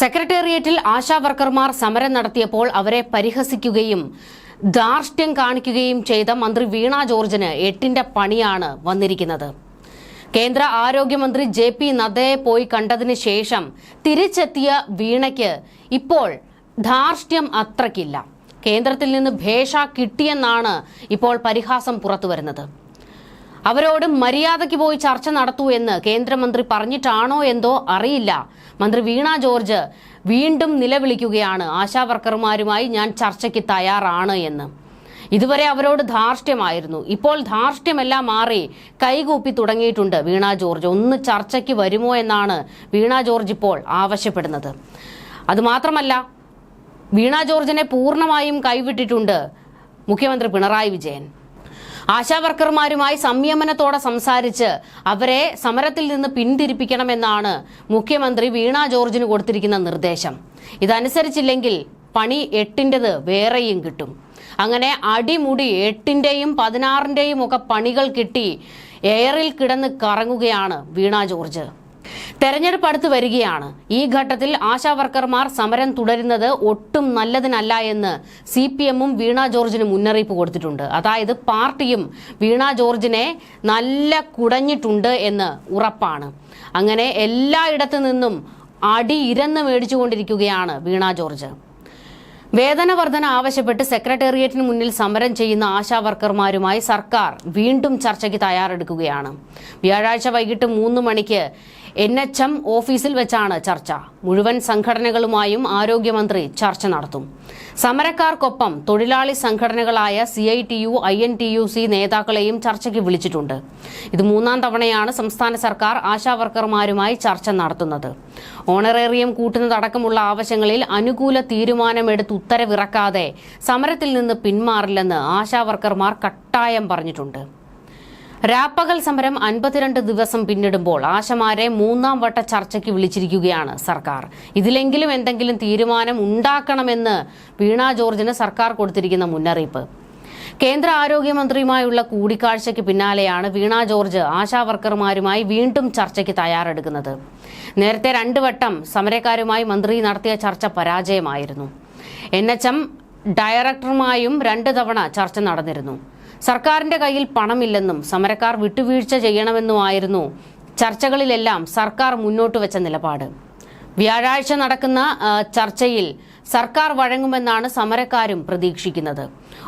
സെക്രട്ടേറിയറ്റിൽ ആശാവർക്കർമാർ സമരം നടത്തിയപ്പോൾ അവരെ പരിഹസിക്കുകയും ധാർഷ്ട്യം കാണിക്കുകയും ചെയ്ത മന്ത്രി വീണ ജോർജിന് എട്ടിന്റെ പണിയാണ് വന്നിരിക്കുന്നത്. കേന്ദ്ര ആരോഗ്യമന്ത്രി ജെ പി നദ്ദയെ പോയി കണ്ടതിന് ശേഷം തിരിച്ചെത്തിയ വീണയ്ക്ക് ഇപ്പോൾ ധാർഷ്ട്യം അത്രയ്ക്കില്ല കേന്ദ്രത്തിൽ നിന്ന് ഭേഷ കിട്ടിയെന്നാണ് ഇപ്പോൾ പരിഹാസം പുറത്തുവരുന്നത്. അവരോട് മര്യാദയ്ക്ക് പോയി ചർച്ച നടത്തൂ എന്ന് കേന്ദ്രമന്ത്രി പറഞ്ഞിട്ടാണോ എന്തോ അറിയില്ല. മന്ത്രി വീണ ജോർജ് വീണ്ടും നിലവിളിക്കുകയാണ്. ആശാവർക്കർമാരുമായി ഞാൻ ചർച്ചയ്ക്ക് തയ്യാറാണ് എന്ന്. ഇതുവരെ അവരോട് ധാർഷ്ട്യമായിരുന്നു. ഇപ്പോൾ ധാർഷ്ട്യമെല്ലാം മാറി കൈകൂപ്പി തുടങ്ങിയിട്ടുണ്ട് വീണ ജോർജ്. ഒന്ന് ചർച്ചയ്ക്ക് വരുമോ എന്നാണ് വീണ ജോർജ് ഇപ്പോൾ ആവശ്യപ്പെടുന്നത്. അതുമാത്രമല്ല വീണ ജോർജിനെ പൂർണമായും കൈവിട്ടിട്ടുണ്ട് മുഖ്യമന്ത്രി പിണറായി വിജയൻ. ആശാ വർക്കർമാരുമായി സംയമനത്തോടെ സംസാരിച്ച് അവരെ സമരത്തിൽ നിന്ന് പിന്തിരിപ്പിക്കണമെന്നാണ് മുഖ്യമന്ത്രി വീണ ജോർജിന് കൊടുത്തിരിക്കുന്ന നിർദ്ദേശം. ഇതനുസരിച്ചില്ലെങ്കിൽ പണി എട്ടിന്റെത് വേറെയും കിട്ടും. അങ്ങനെ അടിമുടി എട്ടിന്റെയും പതിനാറിന്റെയും ഒക്കെ പണികൾ കിട്ടി എയറിൽ കിടന്ന് കറങ്ങുകയാണ് വീണ ജോർജ്. തെരഞ്ഞെടുപ്പ് അടുത്ത് വരികയാണ്. ഈ ഘട്ടത്തിൽ ആശാ വർക്കർമാർ സമരം തുടരുന്നത് ഒട്ടും നല്ലതിനല്ല എന്ന് സി പി എമ്മും വീണ ജോർജിന് മുന്നറിയിപ്പ് കൊടുത്തിട്ടുണ്ട്. അതായത് പാർട്ടിയും വീണ ജോർജിനെ നല്ല കുടഞ്ഞിട്ടുണ്ട് എന്ന് ഉറപ്പാണ്. അങ്ങനെ എല്ലായിടത്തു നിന്നും അടിയിരന്ന് മേടിച്ചുകൊണ്ടിരിക്കുകയാണ് വീണ ജോർജ്. വേതന വർധന ആവശ്യപ്പെട്ട് സെക്രട്ടേറിയറ്റിന് മുന്നിൽ സമരം ചെയ്യുന്ന ആശാ വർക്കർമാരുമായി സർക്കാർ വീണ്ടും ചർച്ചയ്ക്ക് തയ്യാറെടുക്കുകയാണ്. വ്യാഴാഴ്ച വൈകിട്ട് മൂന്ന് മണിക്ക് എൻ എച്ച് എം ഓഫീസിൽ വെച്ചാണ് ചർച്ച. മുഴുവൻ സംഘടനകളുമായും ആരോഗ്യമന്ത്രി ചർച്ച നടത്തും. സമരക്കാർക്കൊപ്പം തൊഴിലാളി സംഘടനകളായ C I T U I N T U C നേതാക്കളെയും ചർച്ചയ്ക്ക് വിളിച്ചിട്ടുണ്ട്. ഇത് മൂന്നാം തവണയാണ് സംസ്ഥാന സർക്കാർ ആശാവർക്കർമാരുമായി ചർച്ച നടത്തുന്നത്. ഓണറേറിയം കൂട്ടുന്നതടക്കമുള്ള ആവശ്യങ്ങളിൽ അനുകൂല തീരുമാനമെടുത്ത് ഉത്തരവിറക്കാതെ സമരത്തിൽ നിന്ന് പിന്മാറില്ലെന്ന് ആശാവർക്കർമാർ കട്ടായം പറഞ്ഞിട്ടുണ്ട്. രാപ്പകൽ സമരം അൻപത്തിരണ്ട് ദിവസം പിന്നിടുമ്പോൾ ആശമാരെ മൂന്നാം വട്ട ചർച്ചയ്ക്ക് വിളിച്ചിരിക്കുകയാണ് സർക്കാർ. ഇതിലെങ്കിലും എന്തെങ്കിലും തീരുമാനം ഉണ്ടാക്കണമെന്ന് വീണ ജോർജിന് സർക്കാർ കൊടുത്തിരിക്കുന്ന മുന്നറിയിപ്പ്. കേന്ദ്ര ആരോഗ്യമന്ത്രിയുമായുള്ള കൂടിക്കാഴ്ചയ്ക്ക് പിന്നാലെയാണ് വീണ ജോർജ് ആശാവർക്കർമാരുമായി വീണ്ടും ചർച്ചയ്ക്ക് തയ്യാറെടുക്കുന്നത്. നേരത്തെ രണ്ടു വട്ടം സമരക്കാരുമായി മന്ത്രി നടത്തിയ ചർച്ച പരാജയമായിരുന്നു. എൻ ഡയറക്ടറുമായും രണ്ട് തവണ ചർച്ച നടന്നിരുന്നു. സർക്കാരിന്റെ കയ്യിൽ പണമില്ലെന്നും സമരക്കാർ വിട്ടുവീഴ്ച ചെയ്യണമെന്നുമായിരുന്നു ചർച്ചകളിലെല്ലാം സർക്കാർ മുന്നോട്ട് വെച്ച നിലപാട്. വ്യാഴാഴ്ച നടക്കുന്ന ചർച്ചയിൽ സർക്കാർ വഴങ്ങുമെന്നാണ് സമരക്കാരും പ്രതീക്ഷിക്കുന്നത്.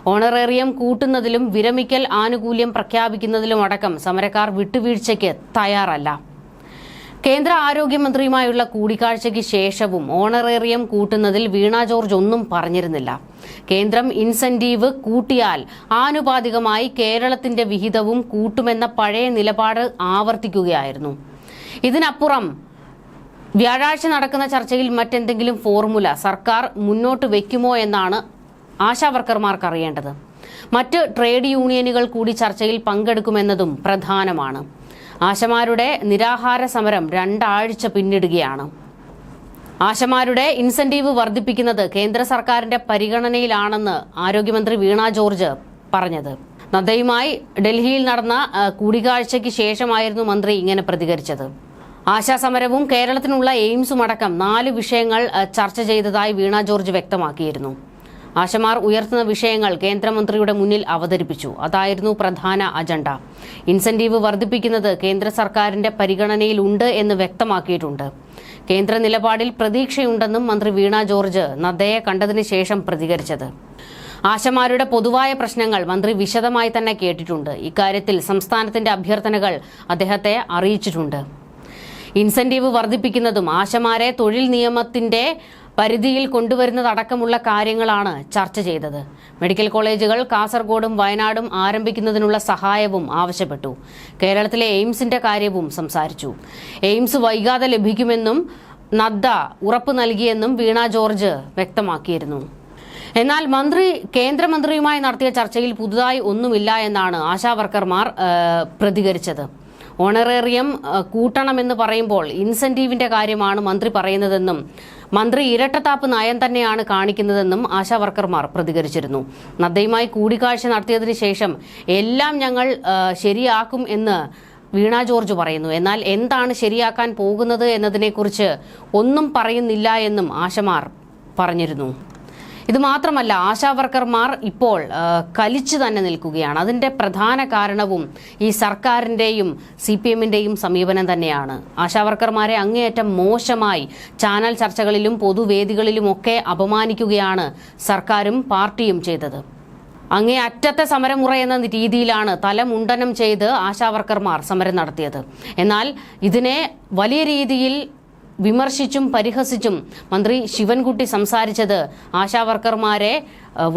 ഓണറേറിയം കൂട്ടുന്നതിലും വിരമിക്കൽ ആനുകൂല്യം പ്രഖ്യാപിക്കുന്നതിലുമടക്കം സമരക്കാർ വിട്ടുവീഴ്ചയ്ക്ക് തയ്യാറല്ല. കേന്ദ്ര ആരോഗ്യമന്ത്രിയുമായുള്ള കൂടിക്കാഴ്ചയ്ക്ക് ശേഷവും ഓണറേറിയം കൂട്ടുന്നതിൽ വീണ ജോർജ് ഒന്നും പറഞ്ഞിരുന്നില്ല. കേന്ദ്രം ഇൻസെന്റീവ് കൂട്ടിയാൽ ആനുപാതികമായി കേരളത്തിന്റെ വിഹിതവും കൂട്ടുമെന്ന പഴയ നിലപാട് ആവർത്തിക്കുകയായിരുന്നു. ഇതിനപ്പുറം വ്യാഴാഴ്ച നടക്കുന്ന ചർച്ചയിൽ മറ്റെന്തെങ്കിലും ഫോർമുല സർക്കാർ മുന്നോട്ട് വയ്ക്കുമോ എന്നാണ് ആശാവർക്കർമാർക്ക് അറിയേണ്ടത്. മറ്റ് ട്രേഡ് യൂണിയനുകൾ കൂടി ചർച്ചയിൽ പങ്കെടുക്കുമെന്നതും പ്രധാനമാണ്. ആശമാരുടെ നിരാഹാര സമരം രണ്ടാഴ്ച പിന്നിടുകയാണ്. ആശമാരുടെ ഇൻസെന്റീവ് വർദ്ധിപ്പിക്കുന്നത് കേന്ദ്ര സർക്കാരിന്റെ പരിഗണനയിലാണെന്ന് ആരോഗ്യമന്ത്രി വീണ ജോർജ് പറഞ്ഞത്. നദ്ദയുമായി ഡൽഹിയിൽ നടന്ന കൂടിക്കാഴ്ചയ്ക്ക് ശേഷമായിരുന്നു മന്ത്രി ഇങ്ങനെ പ്രതികരിച്ചത്. ആശാസമരവും കേരളത്തിനുള്ള എയിംസും അടക്കം നാല് വിഷയങ്ങൾ ചർച്ച ചെയ്തതായി വീണ ജോർജ് വ്യക്തമാക്കിയിരുന്നു. ആശമാർ ഉയർത്തുന്ന വിഷയങ്ങൾ കേന്ദ്രമന്ത്രിയുടെ മുന്നിൽ അവതരിപ്പിച്ചു. അതായിരുന്നു പ്രധാന അജണ്ട. ഇൻസെന്റീവ് വർദ്ധിപ്പിക്കുന്നത് കേന്ദ്ര സർക്കാരിന്റെ പരിഗണനയിലുണ്ട് എന്ന് വ്യക്തമാക്കിയിട്ടുണ്ട്. കേന്ദ്ര നിലപാടിൽ പ്രതീക്ഷയുണ്ടെന്നും മന്ത്രി വീണ ജോർജ് നദ്ദയെ കണ്ടതിന് ശേഷം പ്രതികരിച്ചത്. ആശമാരുടെ പൊതുവായ പ്രശ്നങ്ങൾ മന്ത്രി വിശദമായി തന്നെ കേട്ടിട്ടുണ്ട്. ഇക്കാര്യത്തിൽ സംസ്ഥാനത്തിന്റെ അഭ്യർത്ഥനകൾ അദ്ദേഹത്തെ അറിയിച്ചിട്ടുണ്ട്. ഇൻസെന്റീവ് വർദ്ധിപ്പിക്കുന്നതും ആശമാരെ തൊഴിൽ നിയമത്തിന്റെ പരിധിയിൽ കൊണ്ടുവരുന്നതടക്കമുള്ള കാര്യങ്ങളാണ് ചർച്ച ചെയ്തത്. മെഡിക്കൽ കോളേജുകൾ കാസർഗോഡും വയനാടും ആരംഭിക്കുന്നതിനുള്ള സഹായവും ആവശ്യപ്പെട്ടു. കേരളത്തിലെ എയിംസിന്റെ കാര്യവും സംസാരിച്ചു. എയിംസ് വൈകാതെ ലഭിക്കുമെന്നും നദ്ദ ഉറപ്പ് നൽകിയെന്നും വീണ ജോർജ് വ്യക്തമാക്കിയിരുന്നു. എന്നാൽ മന്ത്രി കേന്ദ്രമന്ത്രിയുമായി നടത്തിയ ചർച്ചയിൽ പുതുതായി ഒന്നുമില്ല എന്നാണ് ആശാവർക്കർമാർ പ്രതികരിച്ചത്. ഓണറേറിയം കൂട്ടണമെന്ന് പറയുമ്പോൾ ഇൻസെന്റീവിന്റെ കാര്യമാണ് മന്ത്രി പറയുന്നതെന്നും മന്ത്രി ഇരട്ടത്താപ്പ് നയം തന്നെയാണ് കാണിക്കുന്നതെന്നും ആശാ വർക്കർമാർ പ്രതികരിച്ചിരുന്നു. നദ്ദയുമായി കൂടിക്കാഴ്ച നടത്തിയതിനു ശേഷം എല്ലാം ഞങ്ങൾ ശരിയാക്കും എന്ന് വീണ ജോർജ് പറയുന്നു. എന്നാൽ എന്താണ് ശരിയാക്കാൻ പോകുന്നത് എന്നതിനെക്കുറിച്ച് ഒന്നും പറയുന്നില്ല എന്നും ആശമാർ പറഞ്ഞിരുന്നു. ഇത് മാത്രമല്ല ആശാ വർക്കർമാർ ഇപ്പോൾ കലിച്ചു തന്നെ നിൽക്കുകയാണ്. അതിന്റെ പ്രധാന കാരണവും ഈ സർക്കാരിന്റെയും സി പി എമ്മിന്റെയും സമീപനം തന്നെയാണ്. ആശാ വർക്കർമാരെ അങ്ങേയറ്റം മോശമായി ചാനൽ ചർച്ചകളിലും പൊതുവേദികളിലും ഒക്കെ അപമാനിക്കുകയാണ് സർക്കാരും പാർട്ടിയും ചെയ്തത്. അങ്ങേ അറ്റത്തെ സമരമുറ എന്ന രീതിയിലാണ് തലമുണ്ടനം ചെയ്ത് ആശാവർക്കർമാർ സമരം നടത്തിയത്. എന്നാൽ ഇതിനെ വലിയ രീതിയിൽ വിമർശിച്ചും പരിഹസിച്ചും മന്ത്രി ശിവൻകുട്ടി സംസാരിച്ചത് ആശാവർക്കർമാരെ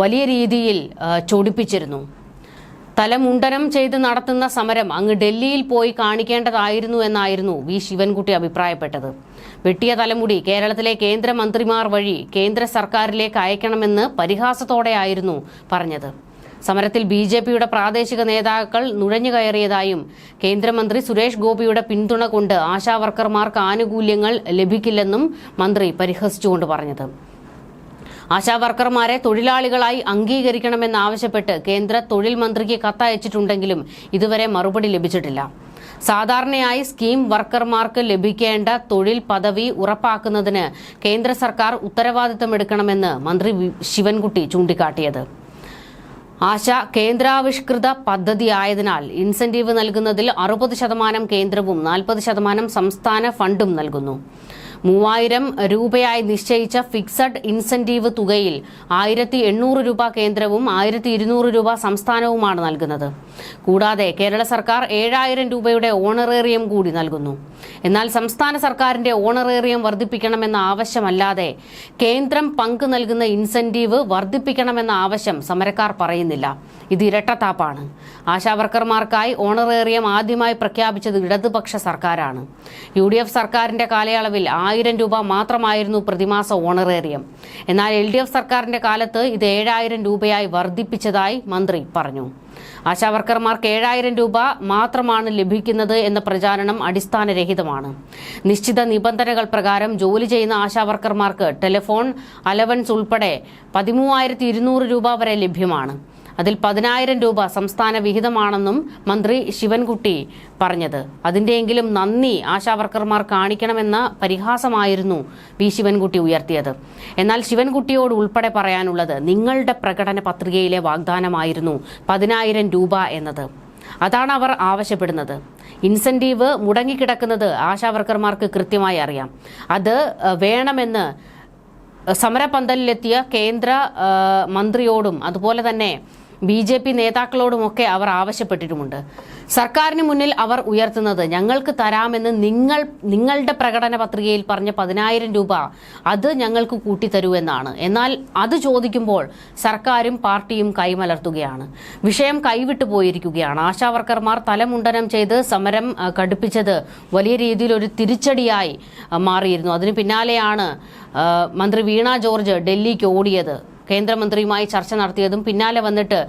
വലിയ രീതിയിൽ ചൊടിപ്പിച്ചിരുന്നു. തലമുണ്ടനം ചെയ്ത് നടത്തുന്ന സമരം അങ്ങ് ഡൽഹിയിൽ പോയി കാണിക്കേണ്ടതായിരുന്നു എന്നായിരുന്നു വി. ശിവൻകുട്ടി അഭിപ്രായപ്പെട്ടത്. വെട്ടിയ തലമുടി കേരളത്തിലെ കേന്ദ്രമന്ത്രിമാർ വഴി കേന്ദ്ര സർക്കാരിലേക്ക് അയക്കണമെന്ന് പരിഹാസത്തോടെയായിരുന്നു പറഞ്ഞത്. സമരത്തിൽ ബി ജെ പിയുടെ പ്രാദേശിക നേതാക്കൾ നുഴഞ്ഞു കയറിയതായും കേന്ദ്രമന്ത്രി സുരേഷ് ഗോപിയുടെ പിന്തുണ കൊണ്ട് ആശാവർക്കർമാർക്ക് ആനുകൂല്യങ്ങൾ ലഭിക്കില്ലെന്നും മന്ത്രി പരിഹസിച്ചുകൊണ്ട് പറഞ്ഞത്. ആശാവർക്കർമാരെ തൊഴിലാളികളായി അംഗീകരിക്കണമെന്നാവശ്യപ്പെട്ട് കേന്ദ്ര തൊഴിൽ മന്ത്രിക്ക് കത്തയച്ചിട്ടുണ്ടെങ്കിലും ഇതുവരെ മറുപടി ലഭിച്ചിട്ടില്ല. സാധാരണയായി സ്കീം വർക്കർമാർക്ക് ലഭിക്കേണ്ട തൊഴിൽ പദവി ഉറപ്പാക്കുന്നതിന് കേന്ദ്ര സർക്കാർ ഉത്തരവാദിത്തമെടുക്കണമെന്ന് മന്ത്രി ശിവൻകുട്ടി ചൂണ്ടിക്കാട്ടിയത്. ആശ കേന്ദ്രാവിഷ്കൃത പദ്ധതിയായതിനാൽ ഇൻസെന്റീവ് നൽകുന്നതിൽ അറുപത് ശതമാനം കേന്ദ്രവും നാൽപ്പത് ശതമാനം സംസ്ഥാന ഫണ്ടും നൽകുന്നു. മൂവായിരം രൂപയായി നിശ്ചയിച്ച ഫിക്സഡ് ഇൻസെന്റീവ് തുകയിൽ ആയിരത്തി എണ്ണൂറ് രൂപ കേന്ദ്രവും ആയിരത്തി ഇരുന്നൂറ് രൂപ സംസ്ഥാനവുമാണ് നൽകുന്നത്. കൂടാതെ കേരള സർക്കാർ ഏഴായിരം രൂപയുടെ ഓണറേറിയം കൂടി നൽകുന്നു. എന്നാൽ സംസ്ഥാന സർക്കാരിന്റെ ഓണറേറിയം വർദ്ധിപ്പിക്കണമെന്ന ആവശ്യമല്ലാതെ കേന്ദ്രം പങ്ക് നൽകുന്ന ഇൻസെന്റീവ് വർദ്ധിപ്പിക്കണമെന്ന ആവശ്യം സമരക്കാർ പറയുന്നില്ല. ഇത് ഇരട്ടത്താപ്പാണ്. ആശാവർക്കർമാർക്കായി ഓണറേറിയം ആദ്യമായി പ്രഖ്യാപിച്ചത് ഇടതുപക്ഷ സർക്കാരാണ്. യു ഡി എഫ് സർക്കാരിന്റെ കാലയളവിൽ ആയിരം രൂപ മാത്രമായിരുന്നു പ്രതിമാസ ഓണറേറിയം. എന്നാൽ എൽ ഡി എഫ് സർക്കാരിന്റെ കാലത്ത് ഇത് ഏഴായിരം രൂപയായി വർദ്ധിപ്പിച്ചതായി മന്ത്രി പറഞ്ഞു. ആശാവർക്കർമാർക്ക് ഏഴായിരം രൂപ മാത്രമാണ് ലഭിക്കുന്നത് എന്ന പ്രചാരണം അടിസ്ഥാനരഹിതമാണ്. നിശ്ചിത നിബന്ധനകൾ പ്രകാരം ജോലി ചെയ്യുന്ന ആശാവർക്കർമാർക്ക് ടെലിഫോൺ അലവൻസ് ഉൾപ്പെടെ പതിമൂവായിരത്തി രൂപ വരെ ലഭ്യമാണ്. അതിൽ പതിനായിരം രൂപ സംസ്ഥാന വിഹിതമാണെന്നും മന്ത്രി ശിവൻകുട്ടി പറഞ്ഞത്. അതിന്റെയെങ്കിലും നന്ദി ആശാവർക്കർമാർ കാണിക്കണമെന്ന പരിഹാസമായിരുന്നു വി ശിവൻകുട്ടി ഉയർത്തിയത്. എന്നാൽ ശിവൻകുട്ടിയോട് ഉൾപ്പെടെ പറയാനുള്ളത് നിങ്ങളുടെ പ്രകടന പത്രികയിലെ വാഗ്ദാനമായിരുന്നു പതിനായിരം രൂപ എന്നത്. അതാണ് അവർ ആവശ്യപ്പെടുന്നത്. ഇൻസെന്റീവ് മുടങ്ങിക്കിടക്കുന്നത് ആശാവർക്കർമാർക്ക് കൃത്യമായി അറിയാം. അത് വേണമെന്ന് സമരപന്തലിലെത്തിയ കേന്ദ്ര മന്ത്രിയോടും അതുപോലെ തന്നെ ബി ജെ പി നേതാക്കളോടുമൊക്കെ അവർ ആവശ്യപ്പെട്ടിട്ടുമുണ്ട്. സർക്കാരിന് മുന്നിൽ അവർ ഉയർത്തുന്നത് ഞങ്ങൾക്ക് തരാമെന്ന് നിങ്ങൾ നിങ്ങളുടെ പ്രകടന പത്രികയിൽ പറഞ്ഞ പതിനായിരം രൂപ അത് ഞങ്ങൾക്ക് കൂട്ടിത്തരൂ എന്നാണ്. എന്നാൽ അത് ചോദിക്കുമ്പോൾ സർക്കാരും പാർട്ടിയും കൈമലർത്തുകയാണ്. വിഷയം കൈവിട്ടു പോയിരിക്കുകയാണ്. ആശാവർക്കർമാർ തലമുണ്ടനം ചെയ്ത് സമരം കടുപ്പിച്ചത് വലിയ രീതിയിൽ ഒരു തിരിച്ചടിയായി മാറിയിരുന്നു. അതിന് പിന്നാലെയാണ് മന്ത്രി വീണ ജോർജ് ഡൽഹിക്ക് ഓടിയത്. കേന്ദ്രമന്ത്രിയുമായി ചർച്ച നടത്തിയതും പിന്നാലെ വന്നിട്ട്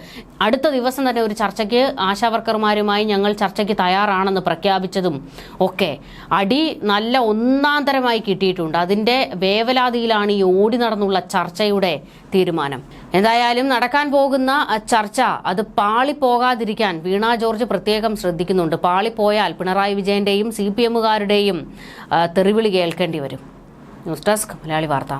അടുത്ത ദിവസം തന്നെ ഒരു ചർച്ചയ്ക്ക് ആശാവർക്കർമാരുമായി ഞങ്ങൾ ചർച്ചയ്ക്ക് തയ്യാറാണെന്ന് പ്രഖ്യാപിച്ചതും ഒക്കെ അടി നല്ല ഒന്നാന്തരമായി കിട്ടിയിട്ടുണ്ട്. അതിന്റെ വേവലാതിയിലാണ് ഈ ഓടി നടന്നുള്ള ചർച്ചയുടെ തീരുമാനം. എന്തായാലും നടക്കാൻ പോകുന്ന ചർച്ച അത് പാളിപ്പോകാതിരിക്കാൻ വീണ ജോർജ് പ്രത്യേകം ശ്രദ്ധിക്കുന്നുണ്ട്. പാളിപ്പോയാൽ പിണറായി വിജയന്റെയും സി പി എമ്മുകാരുടെയും തെറിവിളി കേൾക്കേണ്ടി വരും. ന്യൂസ് ഡെസ്ക് മലയാളി വാർത്ത.